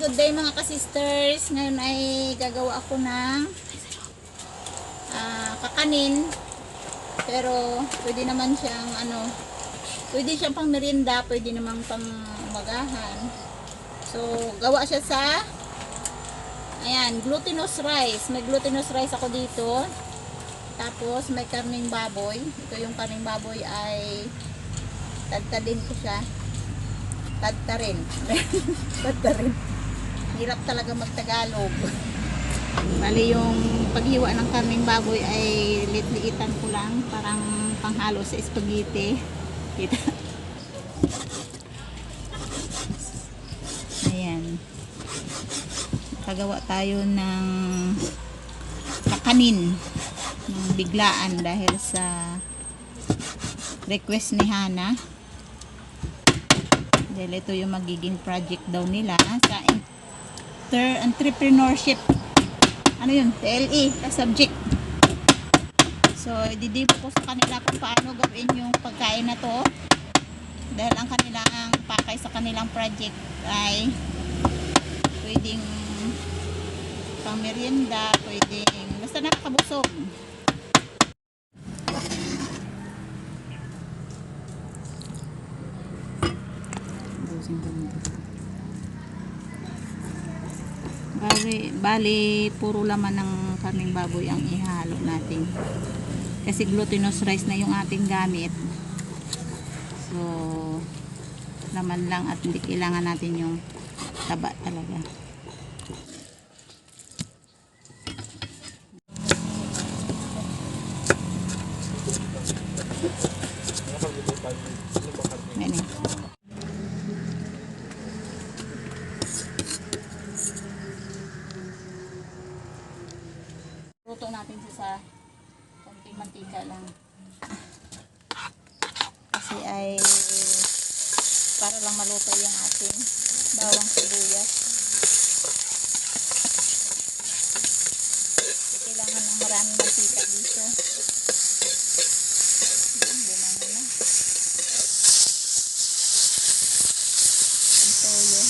good day mga ka-sisters. Ngayon ay gagawa ako ng ah, kakanin. Pero pwede naman siyang ano, pwede siyang pang merienda, pwede naman pang umagahan. So, gawa siya sa ayan, glutinous rice. May glutinous rice ako dito. Tapos may karning baboy. Ito yung karning baboy ay tadtadin ko siya. Tadtarin. Tadtarin. Hirap talaga magtagalog. Bali yung paghiwa ng karning baboy ay litliitan ko lang. Parang panghalo sa spaghetti. Kita. Ayan. Kagawa tayo ng kakanin ng biglaan dahil sa request ni Hana dahil ito yung magiging project daw nila sa inter entrepreneurship. Ano yun? TLE subject. So ididibo ko sa kanila kung paano gawin yung pagkain na to. Dahil ang kanilang pakay sa kanilang project ay pwedeng pang merienda pwedeng basta nakakabusog Bali, bali, puro laman ng karning baboy ang ihalo natin. Kasi glutinous rice na yung ating gamit. So, laman lang at hindi kailangan natin yung taba talaga. Ayan eh. Luto natin siya sa konting mantika lang. Kasi ay para lang maluto yung ating bawang sibuyas. Kasi kailangan ng maraming mantika dito. Bumango na. Ang toyo.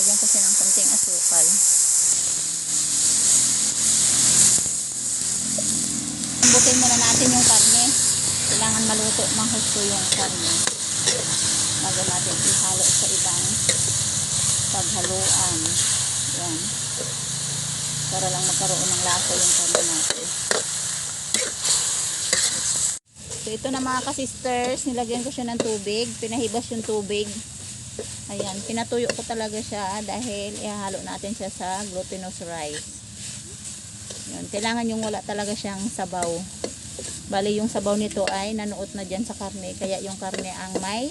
Lagyan ko siya ng konting asukal. Butin karne. Kailangan maluto ng husto yung karne. Bago natin ihalo sa ibang paghaluan. Yan. Para lang magkaroon ng lasa yung karne natin. So ito na mga ka-sisters, nilagyan ko siya ng tubig. Pinahibas yung tubig. Ayan, pinatuyo ko talaga siya dahil ihalo natin siya sa glutinous rice. Yan, kailangan yung wala talaga siyang sabaw. Bali yung sabaw nito ay nanuot na dyan sa karne, kaya yung karne ang may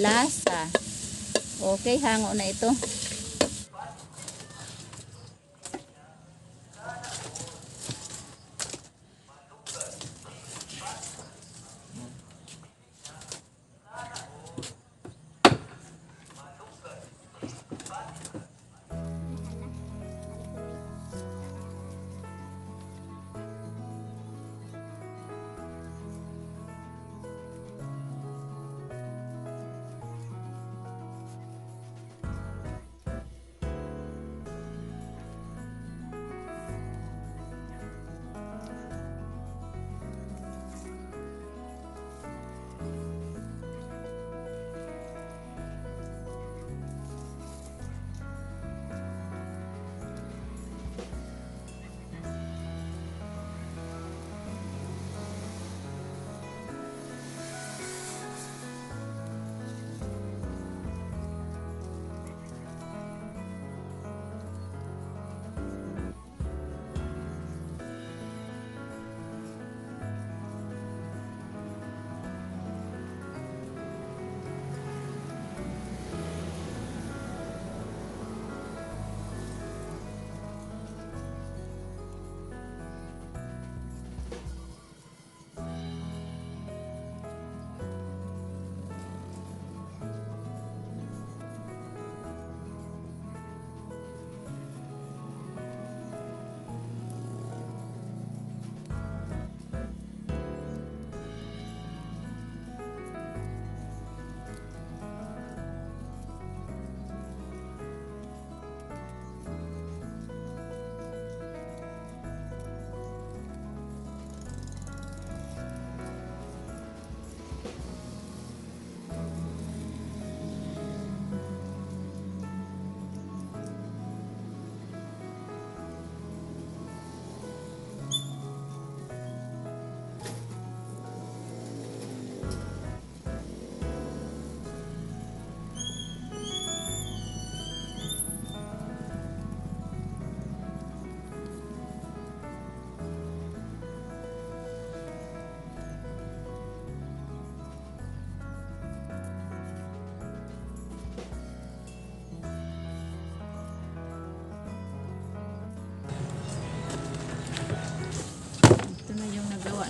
lasa. Okay, hango na ito.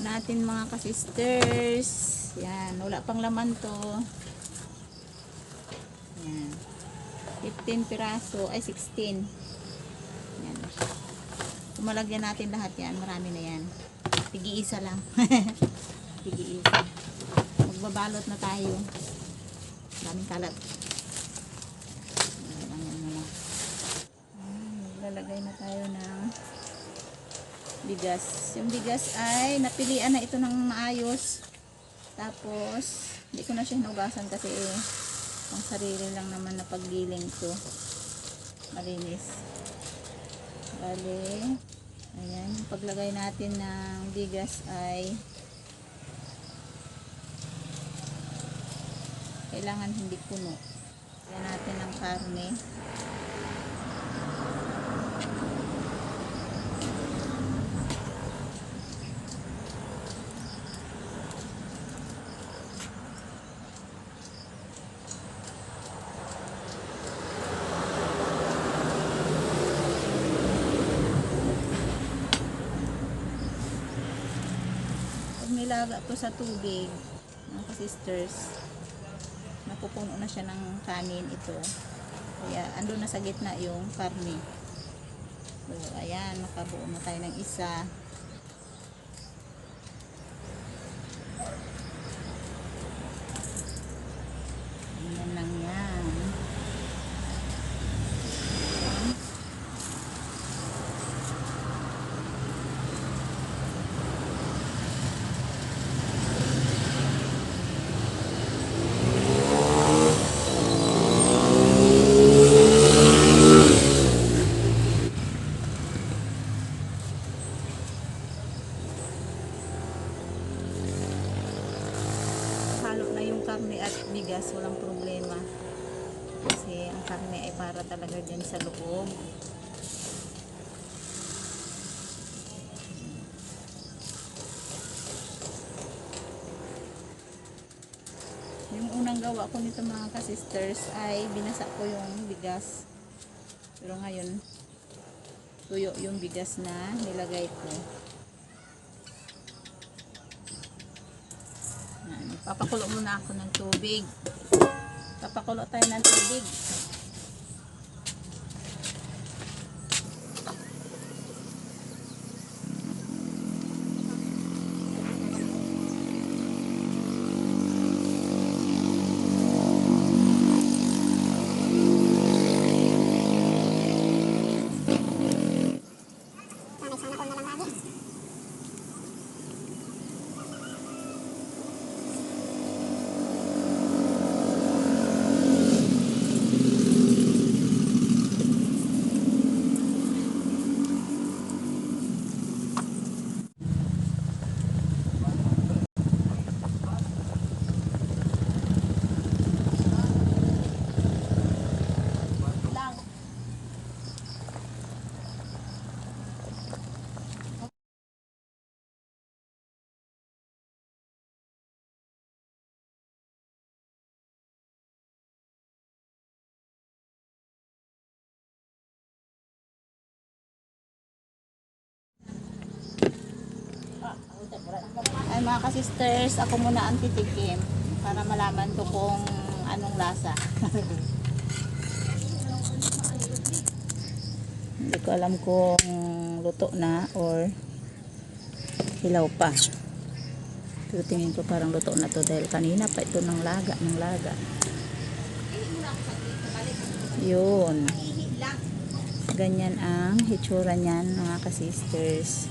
Natin mga kasisters. Yan, wala pang laman to. Yan. 15 piraso, ay 16. Yan. Kumalagyan natin lahat yan, marami na yan. Tigi-isa lang. Tigi-isa. Magbabalot na tayo. Daming kalat. Lalagay na tayo ng bigas. Yung bigas ay napilian na ito ng maayos. Tapos, hindi ko na siya hinugasan kasi eh, pang sarili lang naman na paggiling ko. Malinis. Bale, ayan, paglagay natin ng bigas ay kailangan hindi puno. Lagyan natin ng karne. Nilaga to sa tubig, mga sisters, napupuno na siya ng kanin ito. Kaya ando na sa gitna yung karne. So, ayan, nakabuo na tayo ng isa. Ayan lang yan. halo na yung karne at bigas, walang problema. Kasi ang karne ay para talaga dyan sa loob. Yung unang gawa ko nito mga ka-sisters ay binasa ko yung bigas. Pero ngayon, tuyo yung bigas na nilagay ko. Papakulo muna ako ng tubig. Papakulo tayo ng tubig. Ay mga ka-sisters, ako muna ang titikim para malaman ko kung anong lasa. Hindi ko alam kung luto na or hilaw pa. Pero tingin ko parang luto na to dahil kanina pa ito ng laga, ng laga. Yun. Ganyan ang hitsura niyan mga ka-sisters.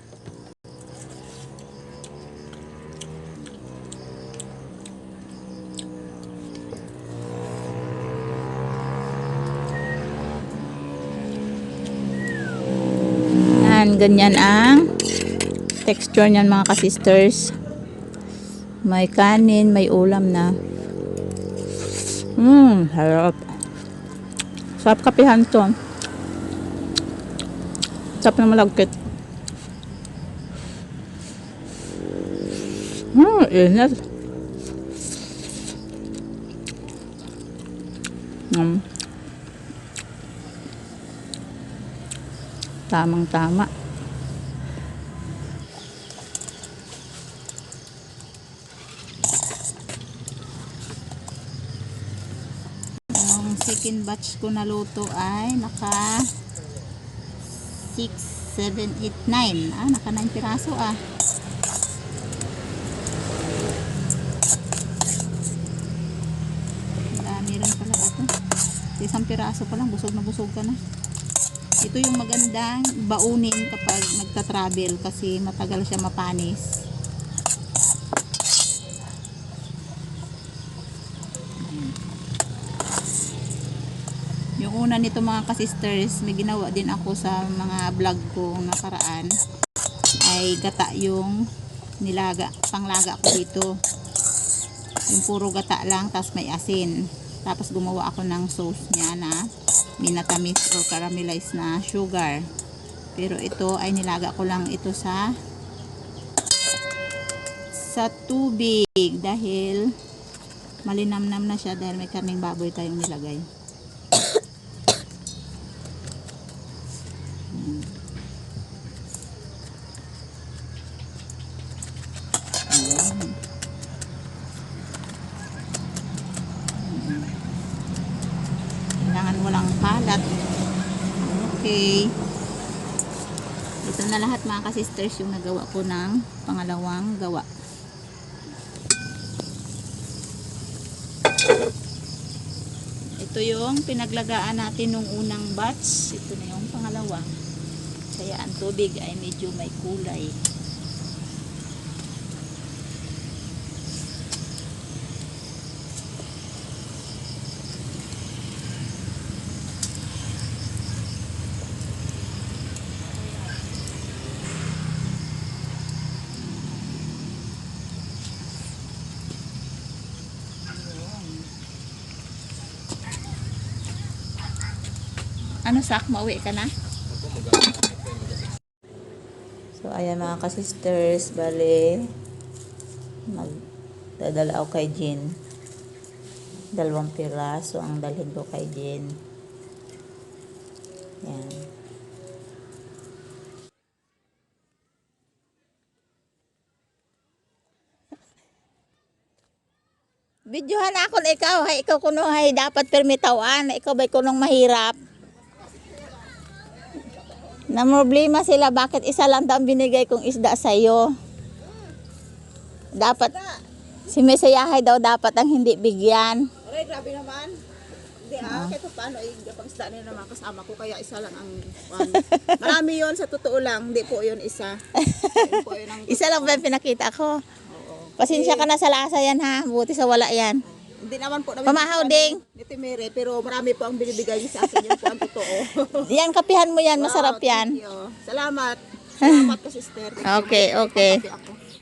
ganyan ang texture niyan mga ka-sisters. May kanin, may ulam na. Mmm, harap. Sarap kapihan to. Tap na malagkit. Hmm, init. Hmm. Tamang tama. Yung second batch ko na luto ay naka 6, 7, 8, 9. Ah, naka 9 piraso ah. Dami rin pala ito. Sa Isang piraso pa lang, busog na busog ka na. Ito yung magandang baunin kapag nagta-travel kasi matagal siya mapanis. Una nito mga kasisters, may ginawa din ako sa mga vlog ko nakaraan ay gata yung nilaga, panglaga ko dito. Yung puro gata lang, tapos may asin. Tapos gumawa ako ng sauce niya na minatamis or caramelized na sugar. Pero ito ay nilaga ko lang ito sa sa tubig dahil malinamnam na siya dahil may karning baboy tayong nilagay. Ayan. Kailangan walang kalat. Okay. Ito na lahat mga kasisters yung nagawa ko ng pangalawang gawa. Ito yung pinaglagaan natin nung unang batch. Ito na yung pangalawa. Kaya ang tubig ay medyo may kulay. Ano sak? Mauwi ka na? So, ayan mga kasisters, bale, magdadala ako kay Jean. Dalawang piraso ang dalhin ko kay Jean. Yan. Videohan ako na ikaw, hay ikaw kuno hay dapat permitawan, ikaw ba'y kunong mahirap. Na problema sila bakit isa lang daw binigay kong isda sa iyo. Dapat si Mesayahay daw dapat ang hindi bigyan. Aray, grabe naman. Hindi ah, kahit pa paano, eh, pag-isda na naman kasama ko, kaya isa lang ang, ano. marami yon sa totoo lang, hindi po yun isa. Po yun ang, Isa lang ba yung pinakita ko? oo. Pasensya ka na sa lasa yan ha. Buti sa wala yan. Hindi naman po namin Pamahaw, ding. Ni Timere, pero marami po ang binibigay niyo sa akin, yun po ang totoo. Yan, kapihan mo yan. Masarap Wow, yan. thank you. Salamat. Salamat po, sister. Thank you. Okay, May okay. pangkape ako.